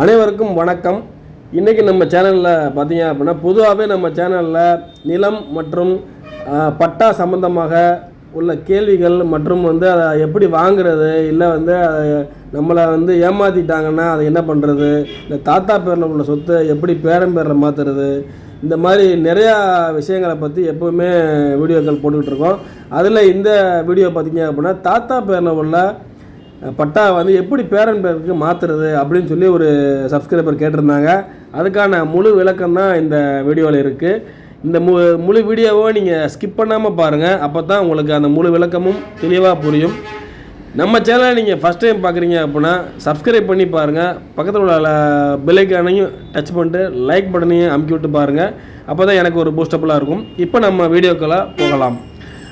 அனைவருக்கும் வணக்கம். இன்றைக்கி நம்ம சேனலில் பார்த்தீங்க அப்படின்னா பொதுவாகவே நம்ம சேனலில் நிலம் மற்றும் பட்டா சம்பந்தமாக உள்ள கேள்விகள் மற்றும் வந்து அதை எப்படி வாங்குறது இல்லை வந்து அதை நம்மளை வந்து ஏமாற்றிட்டாங்கன்னா அதை என்ன பண்ணுறது இல்லை தாத்தா பேரில் உள்ள சொத்தை எப்படி பேரன் பேரில் மாற்றுறது இந்த மாதிரி நிறையா விஷயங்களை பற்றி எப்போவுமே வீடியோக்கள் போட்டுக்கிட்டு இருக்கோம். அதில் இந்த வீடியோ பார்த்தீங்க அப்படின்னா தாத்தா பேரில் உள்ள பட்டா வந்து எப்படி பேரன் பேருக்கு மாற்றுறது அப்படின்னு சொல்லி ஒரு சப்ஸ்கிரைபர் கேட்டிருந்தாங்க. அதுக்கான முழு விளக்கம் தான் இந்த வீடியோவில் இருக்குது இந்த மு முழு வீடியோவை நீங்கள் ஸ்கிப் பண்ணாமல் பாருங்கள் அப்போ தான் உங்களுக்கு அந்த முழு விளக்கமும் தெளிவாக புரியும். நம்ம சேனலை நீங்கள் ஃபஸ்ட் டைம் பார்க்குறீங்க அப்படின்னா சப்ஸ்கிரைப் பண்ணி பாருங்கள் பக்கத்தில் உள்ள பெல்லைக்கானையும் டச் பண்ணிட்டு லைக் பட்டனையும் அமுக்கி விட்டு பாருங்கள் அப்போ தான் எனக்கு ஒரு பூஸ்டபுளாக இருக்கும். இப்போ நம்ம வீடியோக்கெல்லாம் போகலாம்.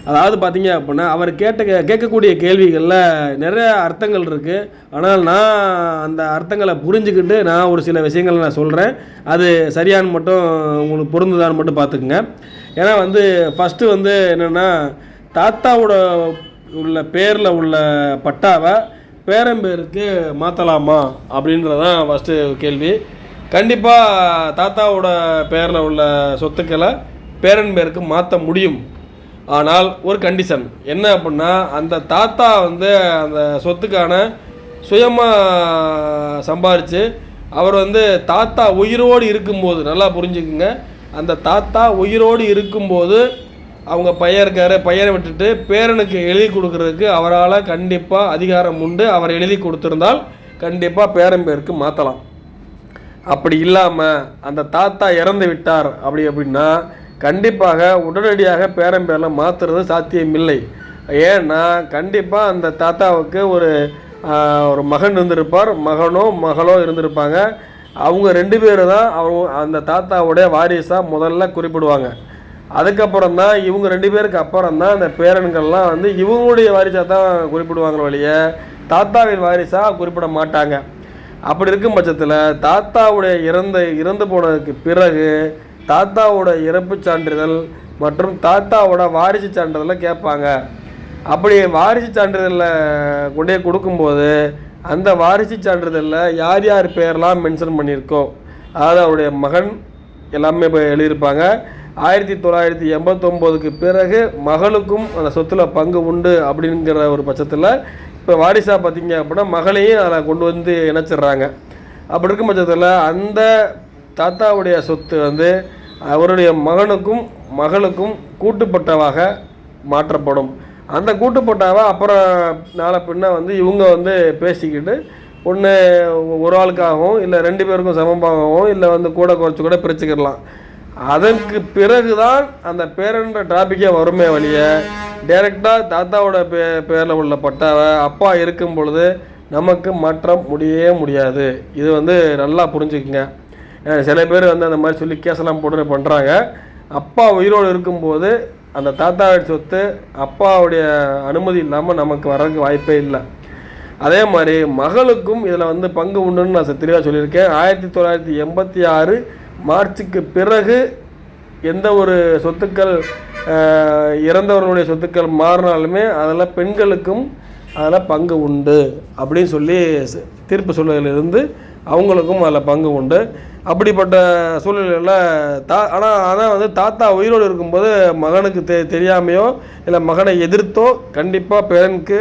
அதாவது பார்த்தீங்க அப்படின்னா அவர் கேட்ட கே- கேட்கக்கூடிய கேள்விகளில் நிறைய அர்த்தங்கள் இருக்குது ஆனால் நான் அந்த அர்த்தங்களை புரிஞ்சுக்கிட்டு நான் ஒரு சில விஷயங்களை நான் சொல்கிறேன் அது சரியான்னு மட்டும் உங்களுக்கு பொருந்துதான்னு மட்டும் பார்த்துக்குங்க. ஏன்னா வந்து ஃபஸ்ட்டு வந்து என்னென்னா தாத்தாவோட உள்ள பேரில் உள்ள பட்டாவை பேரம்பேருக்கு மாற்றலாமா அப்படின்றதான் ஃபஸ்ட்டு கேள்வி. கண்டிப்பாக தாத்தாவோட பேரில் உள்ள சொத்துக்களை பேரன் பேருக்கு மாற்ற முடியும். ஆனால் ஒரு கண்டிஷன் என்ன அப்படின்னா அந்த தாத்தா வந்து அந்த சொத்துக்கான சுயமாக சம்பாரித்து அவர் வந்து தாத்தா உயிரோடு இருக்கும்போது நல்லா புரிஞ்சுக்குங்க. அந்த தாத்தா உயிரோடு இருக்கும்போது அவங்க பையன் இருக்காரு பையனை விட்டுட்டு பேரனுக்கு எழுதி கொடுக்கறதுக்கு அவரால் கண்டிப்பாக அதிகாரம் உண்டு. அவர் எழுதி கொடுத்துருந்தால் கண்டிப்பாக பேரன் பேருக்கு மாற்றலாம் அப்படி இல்லாமல் அந்த தாத்தா இறந்து விட்டார். அப்படி அப்படின்னா கண்டிப்பாக உடனடியாக பேரன் பேரில் மாற்றுறது சாத்தியமில்லை. ஏன்னா கண்டிப்பாக அந்த தாத்தாவுக்கு ஒரு ஒரு மகன் இருந்திருப்பார். மகனோ மகளோ இருந்திருப்பாங்க. அவங்க ரெண்டு பேரும் தான் அவங்க அந்த தாத்தாவுடைய வாரிசாக முதல்ல குறிப்பிடுவாங்க. அதுக்கப்புறம் தான் இவங்க ரெண்டு பேருக்கு அப்புறம் தான் அந்த பேரன்கள்லாம் வந்து இவங்களுடைய வாரிசாக தான் குறிப்பிடுவாங்க வழிய தாத்தாவின் வாரிசாக குறிப்பிட மாட்டாங்க. அப்படி இருக்கும் பட்சத்தில் தாத்தாவுடைய இறந்த இறந்து போனதுக்கு பிறகு தாத்தாவோட இறப்பு சான்றிதழ் மற்றும் தாத்தாவோட வாரிசு சான்றிதழை கேட்பாங்க. அப்படி வாரிசு சான்றிதழில் கொண்டே கொடுக்கும்போது அந்த வாரிசு சான்றிதழில் யார் யார் பேர்லாம் மென்ஷன் பண்ணியிருக்கோ அதாவது அவருடைய மகன் எல்லாமே இப்போ எழுதியிருப்பாங்க. ஆயிரத்தி தொள்ளாயிரத்தி எண்பத்தொம்போதுக்கு பிறகு மகளுக்கும் அந்த சொத்தில் பங்கு உண்டு அப்படிங்கிற ஒரு பட்சத்தில் இப்போ வாரிசா பார்த்தீங்க அப்படின்னா மகளையும் அதில் கொண்டு வந்து இணைச்சிடுறாங்க. அப்படி இருக்கும் பட்சத்தில் அந்த தாத்தாவுடைய சொத்து வந்து அவருடைய மகனுக்கும் மகளுக்கும் கூட்டுப்பட்டவாக மாற்றப்படும். அந்த கூட்டுப்பட்டாவை அப்புறம் நாளை பின்ன வந்து இவங்க வந்து பேசிக்கிட்டு ஒன்று ஒரு ஆளுக்காகவும் இல்லை ரெண்டு பேருக்கும் சமமாகவும் இல்லை வந்து கூட குறைச்சி கூட பிரிச்சுக்கிடலாம். அதற்கு பிறகு தான் அந்த பேரன்ற டாப்பிக்கே வருமே வழிய டைரெக்டாக தாத்தாவோட பே பேரில் உள்ள பட்டாவை அப்பா இருக்கும் பொழுது நமக்கு மாற்ற முடியவே முடியாது. இது வந்து நல்லா புரிஞ்சுக்குங்க. சில பேர் வந்து அந்த மாதிரி சொல்லி கேஸெல்லாம் போட்டு பண்ணுறாங்க அப்பா உயிரோடு இருக்கும்போது அந்த தாத்தாவோட சொத்து அப்பாவுடைய அனுமதி இல்லாமல் நமக்கு வர்றதுக்கு வாய்ப்பே இல்லை. அதே மாதிரி மகளுக்கும் இதில் வந்து பங்கு உண்டுன்னு நான் தெளிவாக சொல்லியிருக்கேன். ஆயிரத்தி தொள்ளாயிரத்தி எண்பத்தி ஆறு மார்ச்சுக்கு பிறகு எந்த ஒரு சொத்துக்கள் இறந்தவர்களுடைய சொத்துக்கள் மாறினாலுமே அதில் பெண்களுக்கும் அதில் பங்கு உண்டு அப்படின்னு சொல்லி தீர்ப்பு தீர்ப்பு இருந்து அவங்களுக்கும் அதில் பங்கு உண்டு. அப்படிப்பட்ட சூழ்நிலையில் தா ஆனால் ஆனால் வந்து தாத்தா உயிரோடு இருக்கும்போது மகனுக்கு தெ தெரியாமையோ இல்லை மகனை எதிர்த்தோ கண்டிப்பாக பேரனுக்கு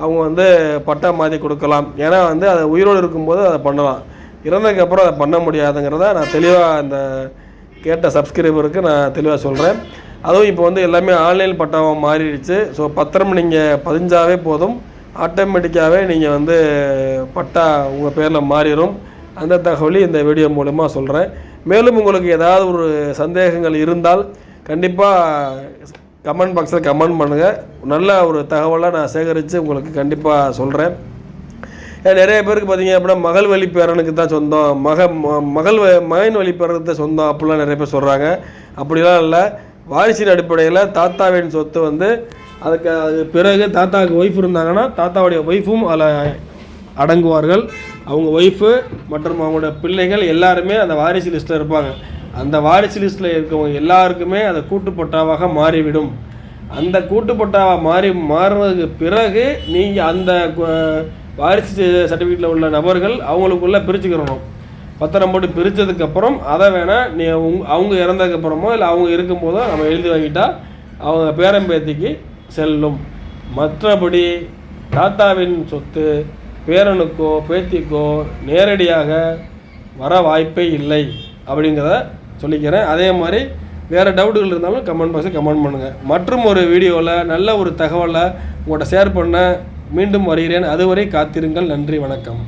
அவங்க வந்து பட்டா மாற்றி கொடுக்கலாம். ஏன்னா வந்து அதை உயிரோடு இருக்கும்போது அதை பண்ணலாம். இறந்ததுக்கப்புறம் அதை பண்ண முடியாதுங்கிறத நான் தெளிவாக அந்த கேட்ட சப்ஸ்கிரைபருக்கு நான் தெளிவாக சொல்கிறேன் அதுவும் இப்போ வந்து எல்லாமே ஆன்லைன் பட்டாவாக மாறிடுச்சு. ஸோ பத்திரம் நீங்கள் பதிஞ்சாவே போதும். ஆட்டோமேட்டிக்காகவே நீங்கள் வந்து பட்டா உங்கள் பேரில் மாறிடும் அந்த தகவலையும் இந்த வீடியோ மூலமாக சொல்கிறேன் மேலும் உங்களுக்கு ஏதாவது ஒரு சந்தேகங்கள் இருந்தால் கண்டிப்பாக கமெண்ட் பாக்ஸில் கமெண்ட் பண்ணுங்கள் நல்ல ஒரு தகவலை நான் சேகரித்து உங்களுக்கு கண்டிப்பாக சொல்கிறேன் நிறைய பேருக்கு பார்த்தீங்க அப்படின்னா மகள் வழி பேரனுக்கு தான் சொந்தம். மக ம- மகள் மகன் வழி பேரனுக்கு தான் சொந்தம் அப்படிலாம் நிறைய பேர் சொல்கிறாங்க அப்படிலாம் இல்லை. வாரிசின் அடிப்படையில் தாத்தாவின் சொத்து வந்து அதுக்கு அது பிறகு தாத்தாவுக்கு ஒய்ஃப் இருந்தாங்கன்னா தாத்தாவுடைய ஒய்ஃபும் அதில் அடங்குவார்கள். அவங்க ஒய்ஃபு மற்றும் அவங்களோட பிள்ளைகள் எல்லாருமே அந்த வாரிசு லிஸ்ட்டில் இருப்பாங்க. அந்த வாரிசு லிஸ்ட்டில் இருக்கவங்க எல்லாருக்குமே அதை கூட்டுப்பட்டாவாக மாறிவிடும். அந்த கூட்டுப்பட்டாவாக மாறி மாறுறதுக்கு பிறகு நீங்கள் அந்த வாரிசு சர்டிஃபிகேட்டில் உள்ள நபர்கள் அவங்களுக்குள்ளே பிரிச்சுக்கிறணும். பத்திரம் போட்டு பிரித்ததுக்கப்புறம் அதை வேணால் நீ அவங்க இறந்ததுக்கப்புறமோ இல்லை அவங்க இருக்கும்போதோ நம்ம எழுதி வாங்கிட்டால் அவங்க பேரம்பேத்திக்கு செல்லும். மற்றபடி தாத்தாவின் சொத்து பேரனுக்கோ பேத்திக்கோ நேரடியாக வர வாய்ப்பே இல்லை அப்படிங்கிறத சொல்லிக்கிறேன். அதே மாதிரி வேறு டவுட்டுகள் இருந்தாலும் கமெண்ட் பாக்ஸில் கமெண்ட் பண்ணுங்கள் மற்றும் ஒரு வீடியோவில் நல்ல ஒரு தகவலை உங்கள்கிட்ட ஷேர் பண்ண மீண்டும் வருகிறேன். அதுவரை காத்திருங்கள். நன்றி வணக்கம்.